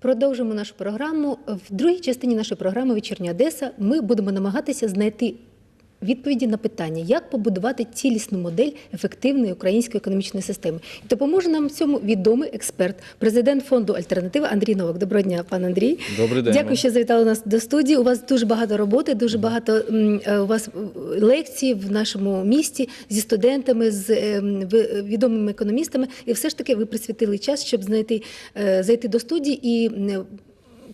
Продовжимо нашу програму. В другій частині нашої програми Вечірня Одеса ми будемо намагатися знайти відповіді на питання, як побудувати цілісну модель ефективної української економічної системи. І допоможе нам в цьому відомий експерт, президент фонду Альтернатива Андрій Новак. Доброго дня, пан Андрій. Добрий день Дякую, що завітали нас до студії. У вас дуже багато роботи, дуже багато е, у вас е, лекцій в нашому місті зі студентами, з е, відомими економістами. І все ж таки ви присвятили час, щоб знайти зайти до студії і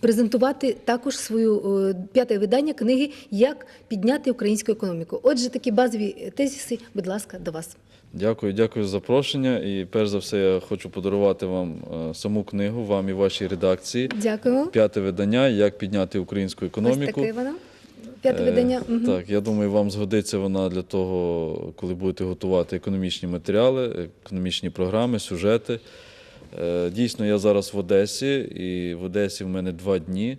презентувати також свою е, п'яте видання книги Як підняти українську економіку. Отже, такі базові тезиси, будь ласка, до вас. Дякую, дякую за запрошення. І перш за все, я хочу подарувати вам е, саму книгу, вам і вашій редакції. Дякую. П'яте видання Як підняти українську Ось економіку. таке воно. П'яте видання. Мгм. Так, я думаю, вам згодиться вона для того, коли будете готувати економічні матеріали, економічні програми, сюжети. Е, Дійсно, я зараз в Одесі, і в Одесі в мене два дні,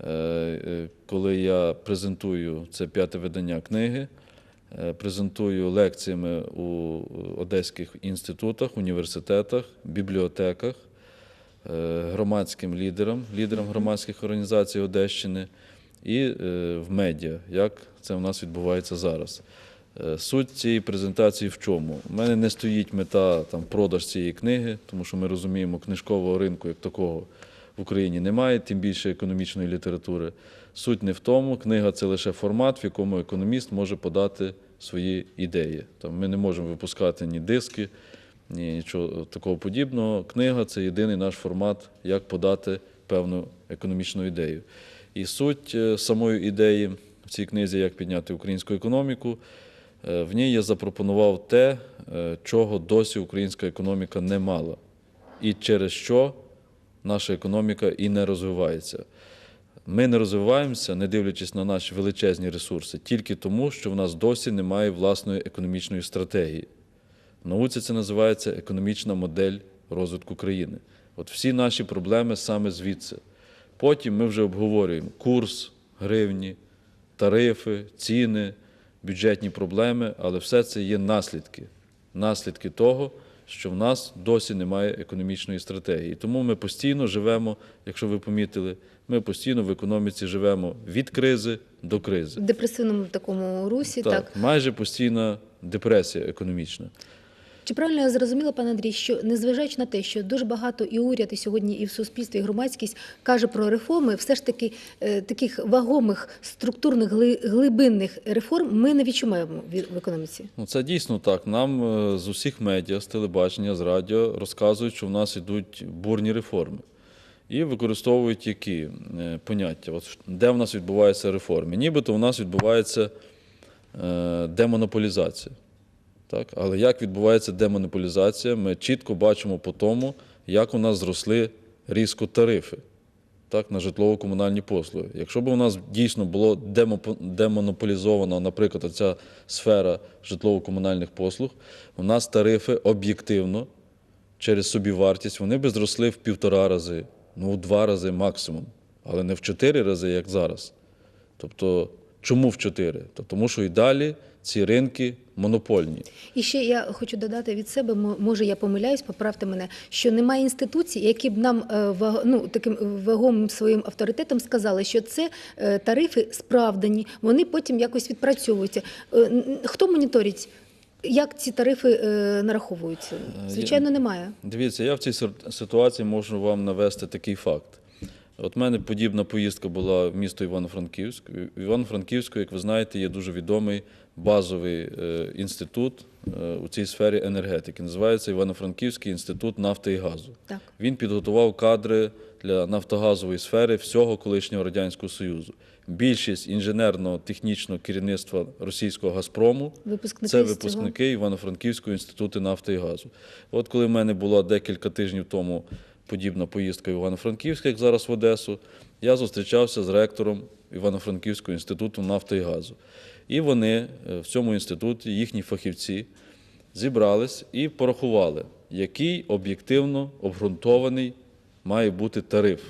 е, е, коли я презентую це п'яте видання книги, презентую лекціями у одеських інститутах, університетах, бібліотеках громадським лідерам, лідерам громадських організацій Одещини і в медіа, як це в нас відбувається зараз. Е, Суть цієї презентації в чому? У мене не стоїть мета там, продаж цієї книги, тому що ми розуміємо, книжкового ринку як такого в Україні немає, тим більше економічної літератури. Суть не в тому, книга це лише формат, в якому економіст може подати свої ідеї. Там ми не можемо випускати ні диски, ні нічого такого подібного. Книга це єдиний наш формат, як подати певну економічну ідею. І суть е, самої ідеї в цій книзі, як підняти українську економіку, в ній я запропонував те, е, чого досі українська економіка не мала, і через що наша економіка і не розвивається. Ми не розвиваємося, не дивлячись на наші величезні ресурси, тільки тому, що в нас досі немає власної економічної стратегії. В науці це називається економічна модель розвитку країни. От всі наші проблеми саме звідси. Потім ми вже обговорюємо курс, гривні, тарифи, ціни, бюджетні проблеми, але все це є наслідки. Наслідки того, що в нас досі немає економічної стратегії. Тому ми постійно живемо, якщо ви помітили, ми постійно в економіці живемо від кризи до кризи. В депресивному такому русі, так. Так, майже постійна депресія економічна. Чи правильно я зрозуміла, пане Андрій, що незважаючи на те, що дуже багато і уряд, і сьогодні і в суспільстві, і громадськість каже про реформи, все ж таки е, таких вагомих структурних глибинних реформ ми не відчуваємо в в економіці. Ну, це дійсно так. Нам е, з усіх медіа, з телебачення, з радіо розказують, що в нас йдуть бурні реформи. І використовують які е, поняття, От де в нас відбуваються реформи. Нібито у нас відбувається демонополізація. Так? Але як відбувається демонополізація, ми чітко бачимо по тому, як у нас зросли різко тарифи так, на житлово-комунальні послуги. Якщо б у нас дійсно було демонополізована, наприклад, ця сфера житлово-комунальних послуг, у нас тарифи об'єктивно через собівартість вони би зросли в півтора рази, ну в два рази максимум, але не в чотири рази, як зараз. Тобто, чому в чотири? Та тому що і далі ці ринки монопольні. І ще я хочу додати від себе, мо- може я помиляюсь, поправте мене, що немає інституцій, які б нам е, ну, таким вагомим своїм авторитетом сказали, що це е, тарифи справдані, вони потім якось відпрацьовуються. Е, Хто моніторить? Як ці тарифи е, нараховуються? Звичайно, немає. Дивіться, я в цій ситуації можу вам навести такий факт. От в мене подібна поїздка була в місто Івано-Франківськ. В Івано-Франківську, як ви знаєте, є дуже відомий базовий е, інститут е, у цій сфері енергетики. Називається Івано-Франківський інститут нафти і газу. Так. Він підготував кадри для нафтогазової сфери всього колишнього Радянського Союзу. Більшість інженерно-технічного керівництва російського Газпрому Випускники це випускники Івано-Франківського інституту нафти і газу. От коли в мене була декілька тижнів тому подібна поїздка в Івано-Франківськ, як зараз в Одесу, я зустрічався з ректором Івано-Франківського інституту нафти і газу. І вони е, в цьому інституті, їхні фахівці, зібрались і порахували, який об'єктивно обґрунтований має бути тариф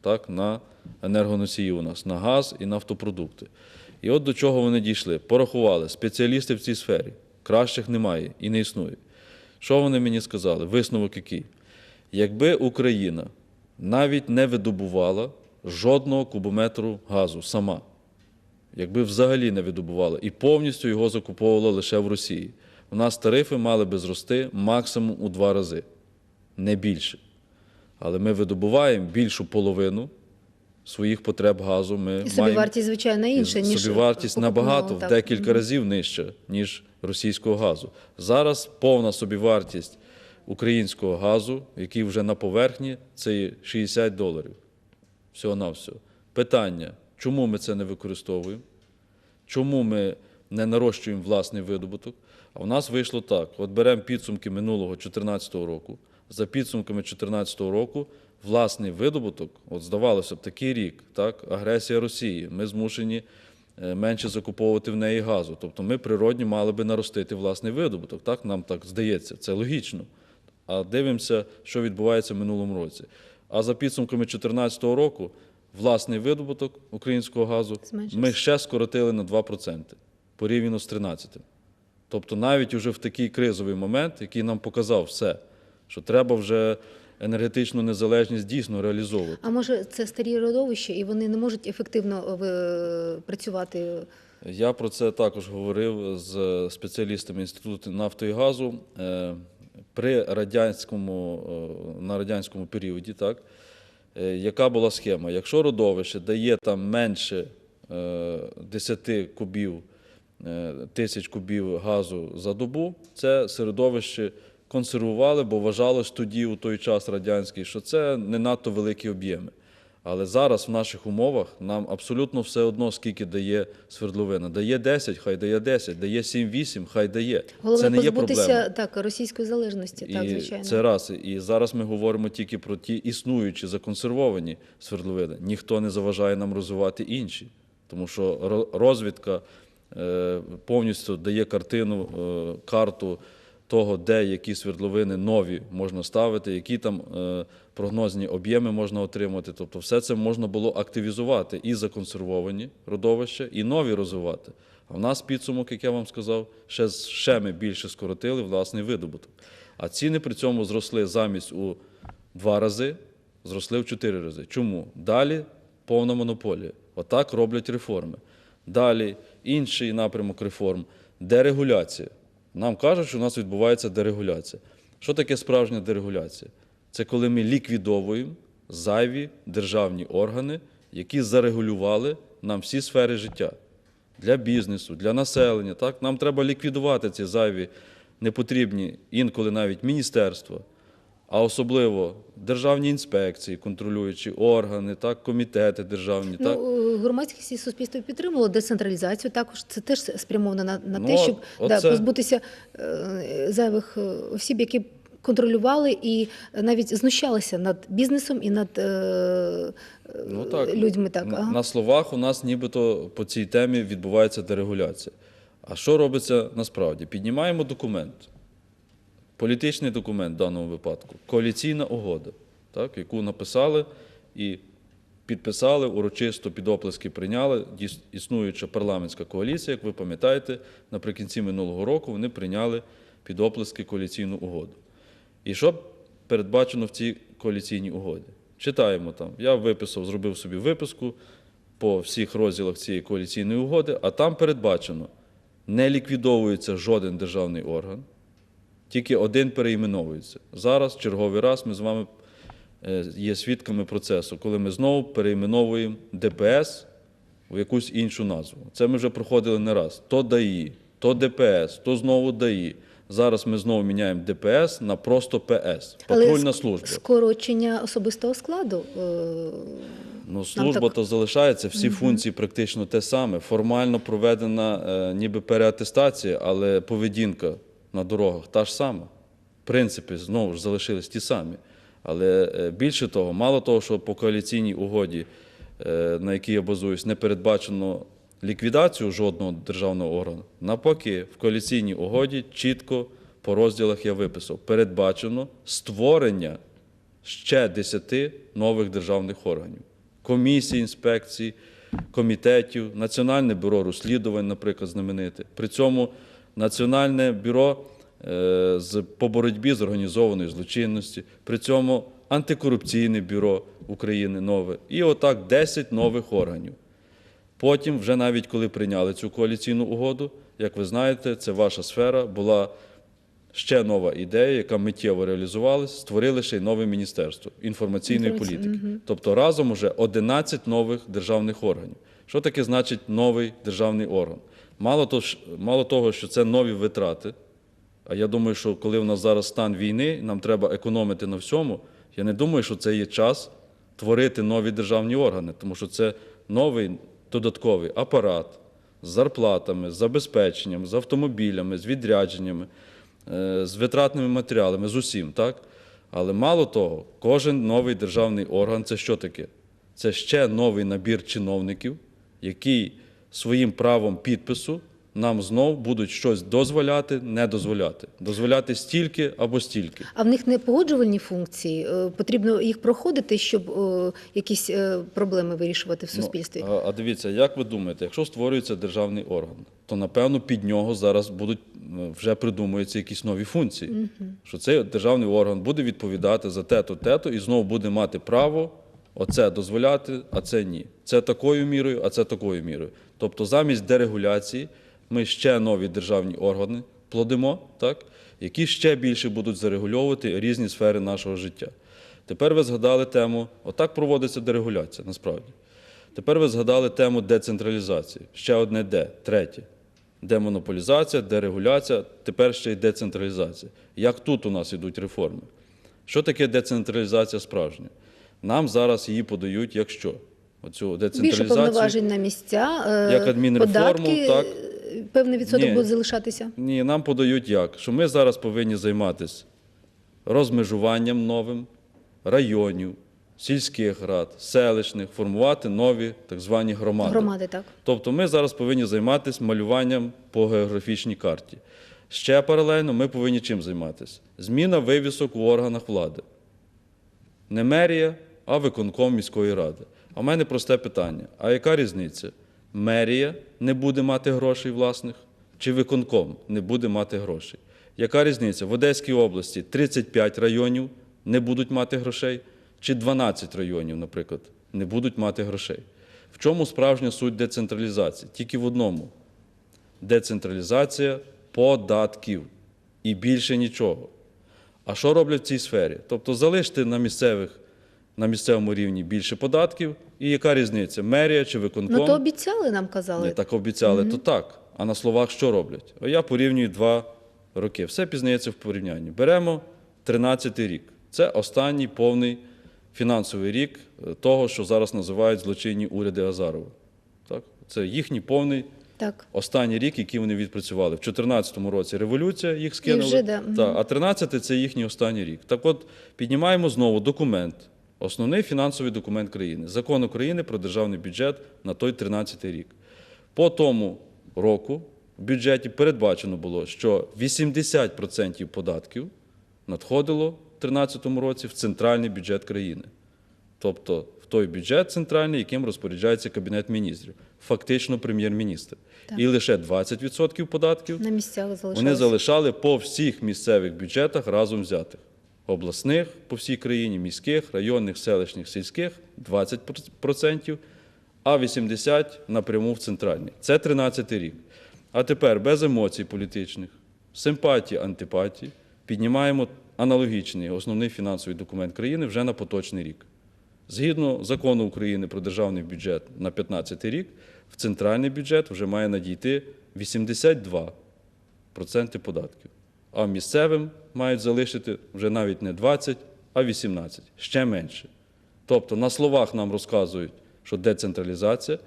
так, на енергоносії у нас, на газ і нафтопродукти. І от до чого вони дійшли. Порахували спеціалісти в цій сфері. Кращих немає і не існує. Що вони мені сказали? Висновок який? Якби Україна навіть не видобувала жодного кубометру газу сама. Якби взагалі не видобувала і повністю його закуповувала лише в Росії. У нас тарифи мали би зрости максимум у два рази, не більше. Але ми видобуваємо більшу половину своїх потреб газу. Ми І маємо собівартість, звичайно, інша, ніж собівартість набагато в декілька разів нижча, ніж російського газу. Зараз повна собівартість українського газу, який вже на поверхні, це 60 доларів. Всього на все. Питання: чому ми це не використовуємо? Чому ми не нарощуємо власний видобуток? А в нас вийшло так: от беремо підсумки минулого 2014 року. За підсумками 2014 року власний видобуток, от здавалося б, такий рік, так, агресія Росії. Ми змушені е, менше закуповувати в неї газу. Тобто ми природні мали би наростити власний видобуток. Так, нам так здається, це логічно. А дивимося, що відбувається в минулому році. А за підсумками 2014 року власний видобуток українського газу Зменшився. ми ще скоротили на 2% порівняно з 13. Тобто навіть уже в такий кризовий момент, який нам показав все, що треба вже енергетичну незалежність дійсно реалізовувати. А може це старі родовища, і вони не можуть ефективно е, працювати? Я про це також говорив з спеціалістами Інституту нафти і газу. При радянському, е, на радянському періоді, так, е, яка була схема? Якщо родовище дає там менше е, 10 кубів, е, тисяч кубів газу за добу, це середовище консервували, бо вважалось тоді, у той час радянський, що це не надто великі об'єми. Але зараз в наших умовах нам абсолютно все одно, скільки дає свердловина. Дає 10, хай дає 10, дає 7-8, хай дає. Головне це не є проблема. так російської залежності. так, звичайно. це раз. І зараз ми говоримо тільки про ті існуючі законсервовані свердловини. Ніхто не заважає нам розвивати інші, тому що розвідка е, повністю дає картину, е, карту того, де які свердловини нові можна ставити, які там е, прогнозні об'єми можна отримати. Тобто, все це можна було активізувати і законсервовані родовища, і нові розвивати. А в нас підсумок, як я вам сказав, ще, ще ми більше скоротили власний видобуток. А ціни при цьому зросли замість у два рази, зросли в чотири рази. Чому? Далі повна монополія. Отак роблять реформи. Далі інший напрямок реформ дерегуляція. Нам кажуть, що у нас відбувається дерегуляція. Що таке справжня дерегуляція? Це коли ми ліквідовуємо зайві державні органи, які зарегулювали нам всі сфери життя для бізнесу, для населення. Так? Нам треба ліквідувати ці зайві непотрібні інколи навіть міністерства, а особливо державні інспекції, контролюючі органи, так, комітети державні. так? Ну, е, громадськість і суспільство підтримувало децентралізацію. Також це теж спрямовано на, на те, Ну, щоб от- да, позбутися е, зайвих е, осіб, які контролювали і навіть знущалися над бізнесом і над е, Ну, так. людьми. Так, ага. На словах у нас нібито по цій темі відбувається дерегуляція. А що робиться насправді? Піднімаємо документ, політичний документ в даному випадку, коаліційна угода, так, яку написали і підписали, урочисто під оплески прийняли. Існуюча парламентська коаліція, як ви пам'ятаєте, наприкінці минулого року вони прийняли під оплески коаліційну угоду. І що передбачено в цій коаліційній угоді? Читаємо там. Я виписав, зробив собі виписку по всіх розділах цієї коаліційної угоди, а там передбачено, не ліквідовується жоден державний орган, тільки один переіменовується. Зараз, черговий раз, ми з вами е, є свідками процесу, коли ми знову переіменовуємо ДПС в якусь іншу назву. Це ми вже проходили не раз. То ДАІ, то ДПС, то знову ДАІ. Зараз ми знову міняємо ДПС на просто ПС. Патрульна ск- служба. скорочення особистого складу. е, Ну, служба так- то залишається, всі функції практично те саме. Формально проведена е, ніби переатестація, але поведінка на дорогах та ж сама. Принципи знову ж залишились ті самі. Але е, більше того, мало того, що по коаліційній угоді, е, на якій я базуюсь, не передбачено ліквідацію жодного державного органу. Навпаки, в коаліційній угоді чітко по розділах я виписав: передбачено створення ще 10 нових державних органів: комісій, інспекцій, комітетів, Національне бюро розслідувань, наприклад, знамените. При цьому Національне бюро е, з, по боротьбі з організованою злочинністю, при цьому антикорупційне бюро України нове, і отак 10 нових органів. Потім, вже навіть коли прийняли цю коаліційну угоду, як ви знаєте, це ваша сфера, була ще нова ідея, яка миттєво реалізувалась, створили ще й нове міністерство інформаційної політики. Тобто разом уже 11 нових державних органів. Що таке значить новий державний орган? Мало того, ж- мало того, що це нові витрати. А я думаю, що коли в нас зараз стан війни, нам треба економити на всьому. Я не думаю, що це є час творити нові державні органи, тому що це новий додатковий апарат з зарплатами, з забезпеченням, з автомобілями, з відрядженнями, е, з витратними матеріалами, з усім, так? Але мало того, кожен новий державний орган це що таке? Це ще новий набір чиновників, який своїм правом підпису нам знов будуть щось дозволяти, не дозволяти. Дозволяти стільки або стільки. А в них не погоджувальні функції. Е, Потрібно їх проходити, щоб е, якісь е, проблеми вирішувати в суспільстві. Ну, а, а дивіться, як ви думаєте, якщо створюється державний орган, то напевно під нього зараз будуть вже придумуються якісь нові функції. Що цей державний орган буде відповідати за те-то, те-то, і знову буде мати право оце дозволяти, а це ні. Це такою мірою, а це такою мірою. Тобто, замість дерегуляції ми ще нові державні органи плодимо, так, які ще більше будуть зарегульовувати різні сфери нашого життя. Тепер ви згадали тему, отак проводиться дерегуляція, насправді. Тепер ви згадали тему децентралізації. Ще одне де, третє. Демонополізація, дерегуляція, тепер ще й децентралізація. Як тут у нас ідуть реформи? Що таке децентралізація справжня? Нам зараз її подають як що? Оцю Більше децентралізацію. повноважень на місця, е, Як адмінреформу, податки, так. Певний відсоток Ні. буде залишатися. Ні, нам подають як? Що ми зараз повинні займатися розмежуванням новим районів, сільських рад, селищних, формувати нові так звані громади. Громади, так. Тобто ми зараз повинні займатися малюванням по географічній карті. Ще паралельно ми повинні чим займатися? Зміна вивісок у органах влади. Не мерія, а виконком міської ради. А в мене просте питання: а яка різниця? Мерія не буде мати грошей власних, чи виконком не буде мати грошей? Яка різниця? В Одеській області 35 районів не будуть мати грошей, чи 12 районів, наприклад, не будуть мати грошей. В чому справжня суть децентралізації? Тільки в одному: децентралізація податків і більше нічого. А що роблять в цій сфері? Тобто залиште на місцевих, на місцевому рівні більше податків, і яка різниця? Мерія чи виконком? Ну то обіцяли нам казали. Ні, так обіцяли, то так. А на словах що роблять? О, Я порівнюю два роки. Все пізнається в порівнянні. Беремо 13-й рік. Це останній повний фінансовий рік е, того, що зараз називають злочинні уряди Азарова. Так? Це їхній повний Так. останній рік, який вони відпрацювали. В 2014 році революція їх скинули. вже, да. Та, а 13 це їхній останній рік. Так от піднімаємо знову документ, основний фінансовий документ країни, закон України про державний бюджет на той 13 рік. По тому року в бюджеті передбачено було, що 80% податків надходило в 2013 році в центральний бюджет країни. Тобто в той бюджет центральний, яким розпоряджається Кабінет міністрів, фактично прем'єр-міністр. І лише 20% податків На місцях вони залишали по всіх місцевих бюджетах разом взятих. Обласних по всій країні, міських, районних, селищних, сільських 20%, а 80% напряму в центральний. Це 13 рік. А тепер без емоцій політичних, симпатії, антипатії піднімаємо аналогічний основний фінансовий документ країни вже на поточний рік. Згідно закону України про державний бюджет на 2015 рік, в центральний бюджет вже має надійти 82% податків. А місцевим мають залишити вже навіть не 20, а 18, ще менше. Тобто на словах нам розказують, що децентралізація,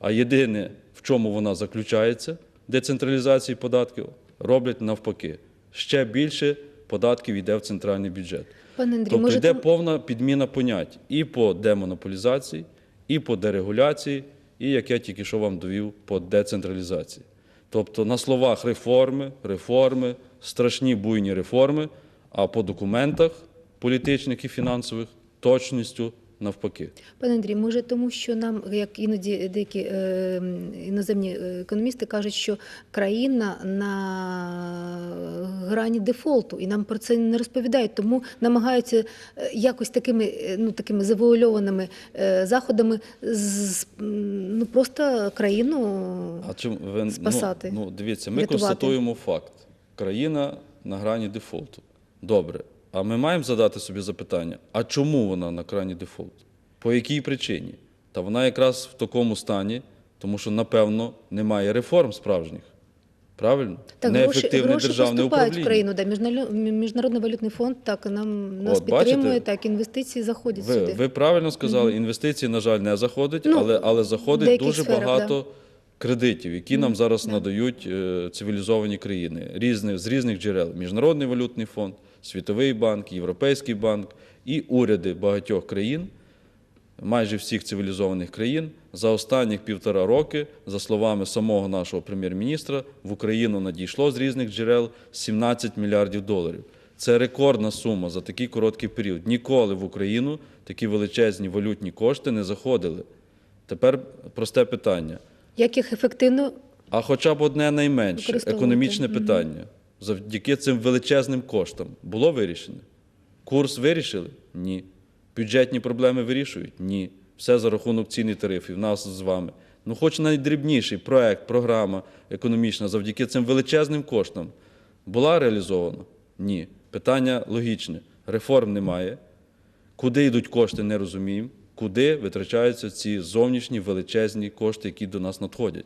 а єдине, в чому вона заключається, децентралізації податків, роблять навпаки. Ще більше податків йде в центральний бюджет. Пане Андрій, Тобто може йде там- повна підміна понять і по демонополізації, і по дерегуляції, і, як я тільки що вам довів, по децентралізації. Тобто на словах реформи, реформи, страшні буйні реформи, а по документах політичних і фінансових точністю навпаки. Пане Андрій, може тому, що нам, як іноді деякі е, іноземні економісти кажуть, що країна на грані дефолту, і нам про це не розповідають, тому намагаються е, якось такими, е, ну, такими завуальованими е, заходами з, ну, просто країну А чим ви Спасати, Ну, ну дивіться, ми рятувати. констатуємо факт: країна на грані дефолту. Добре. А ми маємо задати собі запитання: а чому вона на грані дефолту? По якій причині? Та вона якраз в такому стані, тому що, напевно, немає реформ справжніх. Правильно? Так, гроші, Неефективне гроші державне поступають в управління. країну. Да, Міжнародний, валютний фонд так нам нас От, бачите? підтримує, так інвестиції заходять Ви, сюди. ви правильно сказали, інвестиції, на жаль, не заходять, Ну, але, але заходить дуже сферах, багато кредитів, які нам зараз да. надають е, цивілізовані країни різних, з різних джерел. Міжнародний валютний фонд, Світовий банк, Європейський банк і уряди багатьох країн, майже всіх цивілізованих країн, за останніх півтора роки, за словами самого нашого прем'єр-міністра, в Україну надійшло з різних джерел 17 мільярдів доларів. Це рекордна сума за такий короткий період. Ніколи в Україну такі величезні валютні кошти не заходили. Тепер просте питання. Як їх ефективно А хоча б одне найменше економічне питання завдяки цим величезним коштам було вирішене? Курс вирішили? Ні. Бюджетні проблеми вирішують? Ні. Все за рахунок цін і тарифів, нас з вами. Ну, хоч найдрібніший проект, програма економічна завдяки цим величезним коштам була реалізована? Ні. Питання логічне. Реформ немає. Куди йдуть кошти, не розуміємо. Куди витрачаються ці зовнішні величезні кошти, які до нас надходять.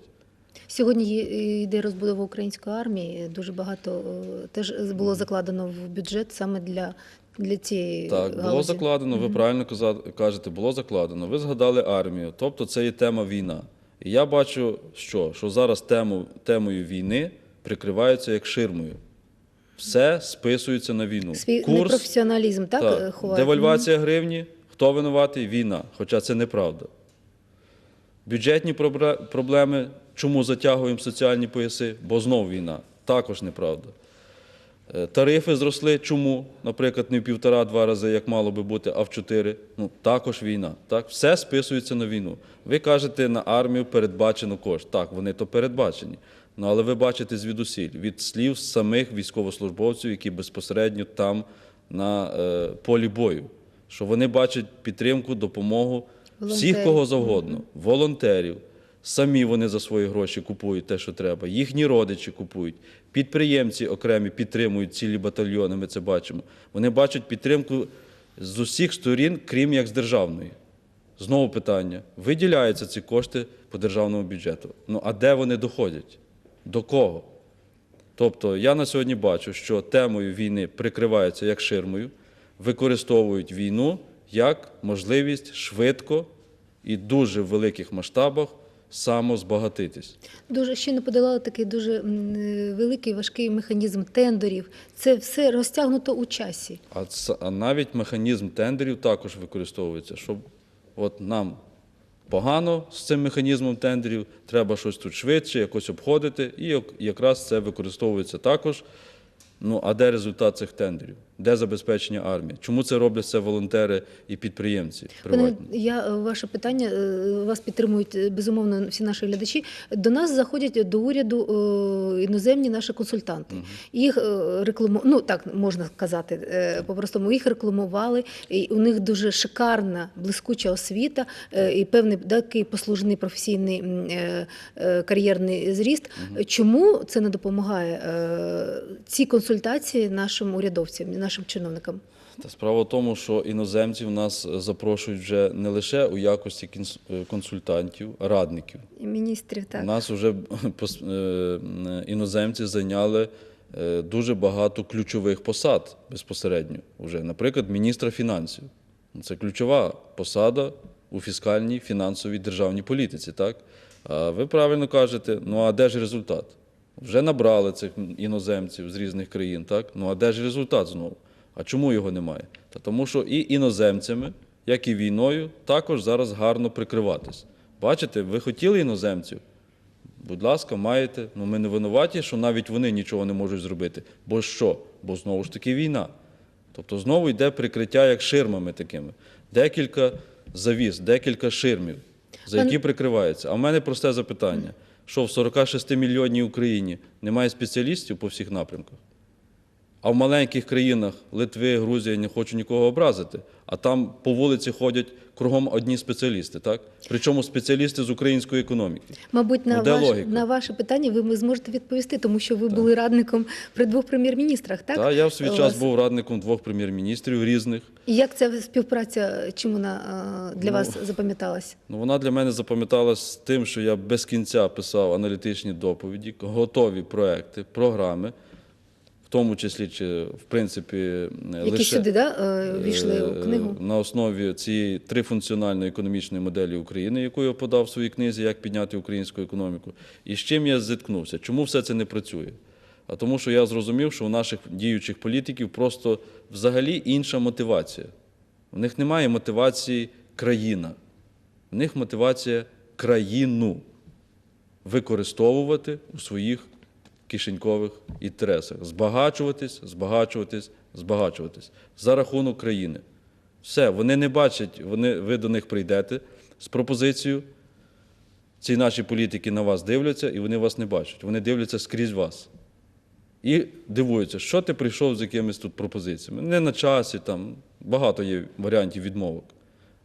Сьогодні йде розбудова української армії. Дуже багато е, теж було закладено в бюджет саме для, для цієї Так, було закладено, ви правильно кажете, було закладено. Ви згадали армію, тобто це є тема війна. І я бачу, що, що зараз тему, темою війни прикриваються як ширмою. Все списується на війну. Свій непрофесіоналізм, так, е, ховають? Девальвація гривні, хто винуватий? Війна. Хоча це неправда. Бюджетні проблеми, чому затягуємо соціальні пояси? Бо знов війна. Також неправда. Е, Тарифи зросли. Чому? Наприклад, не в півтора-два рази, як мало би бути, а в чотири. Ну, також війна. Так? Все списується на війну. Ви кажете, на армію передбачено кошт. Так, вони то передбачені. Ну, але ви бачите звідусіль, від слів самих військовослужбовців, які безпосередньо там на е, полі бою, що вони бачать підтримку, допомогу всіх, кого завгодно, волонтерів. Самі вони за свої гроші купують те, що треба. Їхні родичі купують. Підприємці окремі підтримують цілі батальйони. Ми це бачимо. Вони бачать підтримку з усіх сторін, крім як з державної. Знову питання: виділяються ці кошти по державному бюджету. Ну а де вони доходять? До кого? Тобто я на сьогодні бачу, що темою війни прикриваються як ширмою, використовують війну як можливість швидко і дуже в великих масштабах самозбагатитись. Дуже ще не подолали такий дуже великий важкий механізм тендерів. Це все розтягнуто у часі. А, а навіть механізм тендерів також використовується, щоб от нам погано з цим механізмом тендерів, треба щось тут швидше, якось обходити, і якраз це використовується також. Ну, а де результат цих тендерів? Де забезпечення армії? Чому це роблять це волонтери і підприємці Пане, я е, ваше питання е, вас підтримують е, безумовно всі наші глядачі. До нас заходять до уряду іноземні наші консультанти. Їх рекламу, ну так можна сказати е, по-простому. Їх рекламували. І у них дуже шикарна, блискуча освіта і певний такий послужений професійний кар'єрний зріст. Чому це не допомагає ці консультації нашим урядовцям, нашим чиновникам? Та справа в тому, що іноземців нас запрошують вже не лише у якості е, консультантів, радників. Міністрів У нас вже е, іноземці зайняли е, дуже багато ключових посад безпосередньо. Уже, наприклад, міністра фінансів. Це ключова посада у фіскальній фінансовій державній політиці. Так? А ви правильно кажете, ну а де ж результат? Вже набрали цих іноземців з різних країн, так? Ну а де ж результат знову? А чому його немає? Та тому що і іноземцями, як і війною, також зараз гарно прикриватись. Бачите, ви хотіли іноземців? Будь ласка, маєте. Ну ми не винуваті, що навіть вони нічого не можуть зробити. Бо що? Бо знову ж таки війна. Тобто знову йде прикриття як ширмами такими. Декілька завіз декілька ширмів, за які прикриваються. А в мене просте запитання: що в 46 мільйонній Україні немає спеціалістів по всіх напрямках? А в маленьких країнах Литви, Грузія, не хочу нікого образити, а там по вулиці ходять кругом одні спеціалісти, так? Причому спеціалісти з української економіки. Мабуть, на, Ну, ваш, на ваше питання ви ми зможете відповісти, тому що ви були радником при двох прем'єр-міністрах, так? Та, я в свій час був радником двох прем'єр-міністрів різних. І як ця співпраця, чим вона е, для Ну, вас запам'яталась? Ну, вона для мене запам'яталась тим, що я без кінця писав аналітичні доповіді, готові проекти, програми, тому числі, чи в принципі, Які лише сюди да, е, війшли у е, книгу? на основі цієї трифункціональної економічної моделі України, яку я подав в своїй книзі, як підняти українську економіку. І з чим я зіткнувся? Чому все це не працює? А тому, що я зрозумів, що у наших діючих політиків просто взагалі інша мотивація. У них немає мотивації країна. У них мотивація країну використовувати у своїх кишенькових інтересах. Збагачуватись, збагачуватись, збагачуватись за рахунок країни. Все, вони не бачать, вони, ви до них прийдете з пропозицією. Ці наші політики на вас дивляться, і вони вас не бачать. Вони дивляться скрізь вас. І дивуються, що ти прийшов з якимись тут пропозиціями. Не на часі, там багато є варіантів відмовок.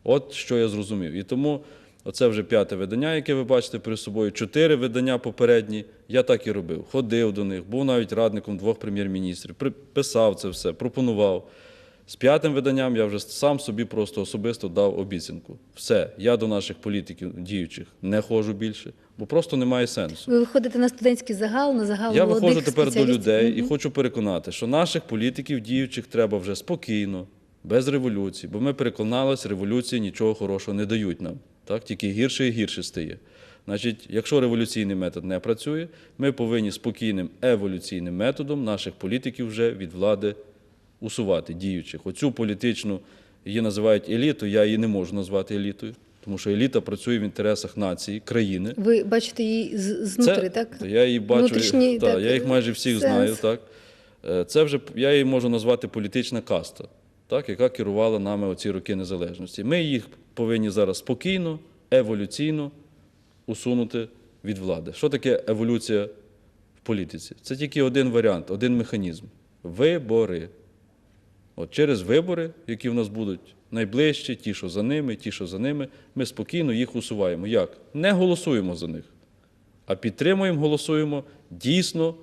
От що я зрозумів. І тому оце вже п'яте видання, яке ви бачите перед собою. Чотири видання попередні. Я так і робив. Ходив до них, був навіть радником двох прем'єр-міністрів, писав це все, пропонував. З п'ятим виданням я вже сам собі просто особисто дав обіцянку. Все, я до наших політиків діючих не ходжу більше, бо просто немає сенсу. Ви виходите на студентський загал, на загал Я молодих виходжу тепер до людей і хочу переконати, що наших політиків діючих треба вже спокійно, без революції, бо ми переконалися, революції нічого хорошого не дають нам. Так? Тільки гірше і гірше стає. Значить, якщо революційний метод не працює, ми повинні спокійним еволюційним методом наших політиків вже від влади усувати діючих. Оцю політичну її називають елітою, я її не можу назвати елітою, тому що еліта працює в інтересах нації, країни. Ви бачите її знутри, так? Я її бачу, та, так, я їх майже всіх сенс. знаю. Так. Е, Це вже я її можу назвати політична каста, так, яка керувала нами оці роки незалежності. Ми їх повинні зараз спокійно, еволюційно усунути від влади. Що таке еволюція в політиці? Це тільки один варіант, один механізм вибори. От через вибори, які в нас будуть найближчі, ті, що за ними, ті, що за ними, ми спокійно їх усуваємо. Як? Не голосуємо за них, а підтримуємо, голосуємо дійсно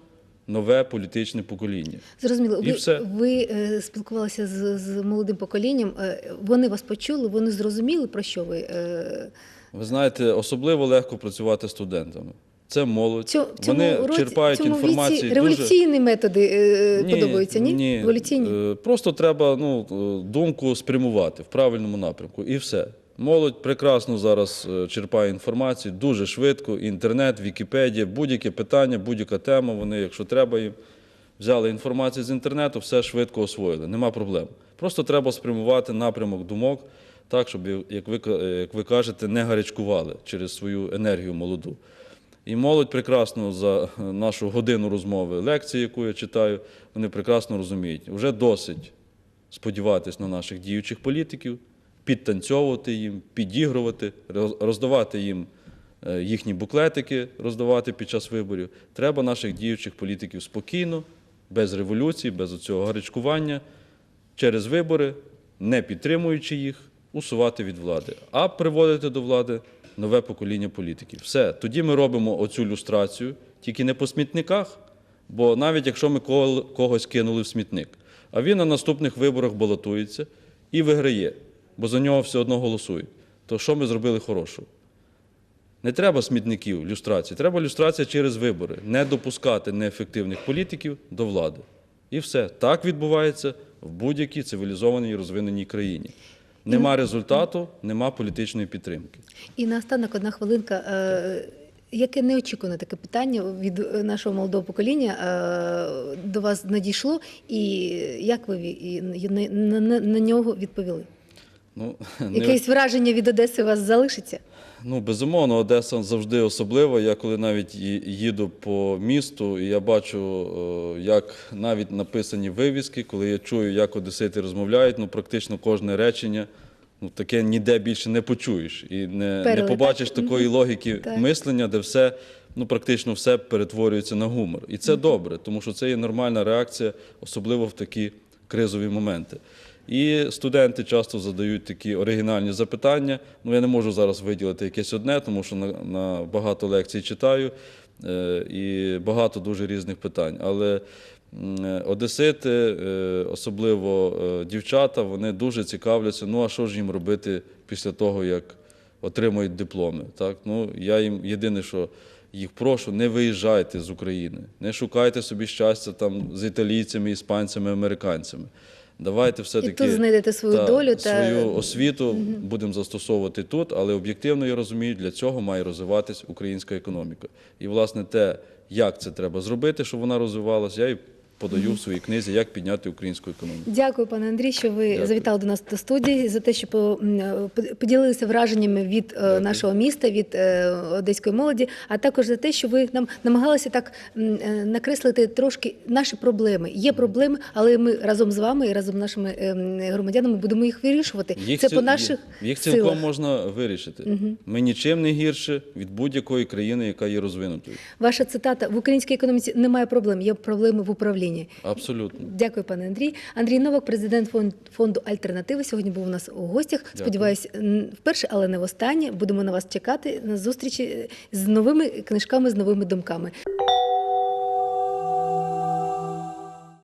нове політичне покоління. Зрозуміло, І ви, все. ви е, спілкувалися з, з молодим поколінням. е, Вони вас почули, вони зрозуміли, про що ви. е, Ви знаєте, особливо легко працювати студентами. Це молодь. Цьо- цьому Вони році- черпають цьому інформацію. віці дуже... революційні методи е, подобаються, ні? Ні. Еволюційні? Е, Просто треба ну, думку спрямувати в правильному напрямку. І все. Молодь прекрасно зараз е, черпає інформацію дуже швидко. Інтернет, Вікіпедія, будь-яке питання, будь-яка тема. Вони, якщо треба їм, взяли інформацію з інтернету, все швидко освоїли. Нема проблем. Просто треба спрямувати напрямок думок так, щоб, як ви, як ви кажете, не гарячкували через свою енергію молоду. І молодь прекрасно за е, нашу годину розмови, лекції, яку я читаю, вони прекрасно розуміють. Вже досить сподіватись на наших діючих політиків, підтанцьовувати їм, підігрувати, роздавати їм е, їхні буклетики, роздавати під час виборів. Треба наших діючих політиків спокійно, без революції, без цього гарячкування, через вибори, не підтримуючи їх, усувати від влади, а приводити до влади нове покоління політиків. Все, тоді ми робимо оцю люстрацію, тільки не по смітниках, бо навіть якщо ми кого- когось кинули в смітник, а він на наступних виборах балотується і виграє, бо за нього все одно голосують, то що ми зробили хорошого? Не треба смітників люстрації, треба люстрація через вибори, не допускати неефективних політиків до влади. І все. Так відбувається в будь-якій цивілізованій і розвиненій країні. Нема результату, нема політичної підтримки. І наостанок одна хвилинка. е, Яке неочікуване таке питання від е, нашого молодого покоління е, до вас надійшло, і як ви на нього відповіли? Ну, не- Якесь враження від Одеси у вас залишиться? Ну, безумовно, Одеса завжди особлива. Я коли навіть їду по місту, і я бачу, е, як навіть написані вивіски, коли я чую, як одесити розмовляють, ну практично кожне речення ну, таке ніде більше не почуєш і не, не побачиш так? такої логіки Так. мислення, де все, ну практично все перетворюється на гумор. І це добре, тому що це є нормальна реакція, особливо в такі кризові моменти. І студенти часто задають такі оригінальні запитання. Ну, я не можу зараз виділити якесь одне, тому що на, на багато лекцій читаю е, і багато дуже різних питань. Але е, одесити, е, особливо е, дівчата, вони дуже цікавляться, ну а що ж їм робити після того, як отримують дипломи. Так? Ну, я їм єдине, що їх прошу, не виїжджайте з України, не шукайте собі щастя там з італійцями, іспанцями, американцями. Давайте все-таки тут знайдете свою долю та- свою освіту будемо застосовувати тут, але об'єктивно я розумію, для цього має розвиватись українська економіка. І, власне, те, як це треба зробити, щоб вона розвивалася, я і подаю в своїй книзі, як підняти українську економіку. Дякую, пане Андрій, що ви Дякую. завітали до нас до студії за те, що е, поділилися враженнями від е, нашого міста, від е, одеської молоді, а також за те, що ви нам намагалися так накреслити трошки наші проблеми. Є проблеми, але ми разом з вами і разом з нашими громадянами будемо їх вирішувати. Це ціл- по наших їх цілком силах. можна вирішити. Ми нічим не гірше від будь-якої країни, яка є розвинутою. Ваша цитата в українській економіці немає проблем, є проблеми в управлінні. Абсолютно. Дякую, пане Андрій. Андрій Новак, президент фон- фонду Альтернативи, сьогодні був у нас у гостях. Сподіваюсь, вперше, але не в останнє. Будемо на вас чекати на зустрічі з новими книжками, з новими думками.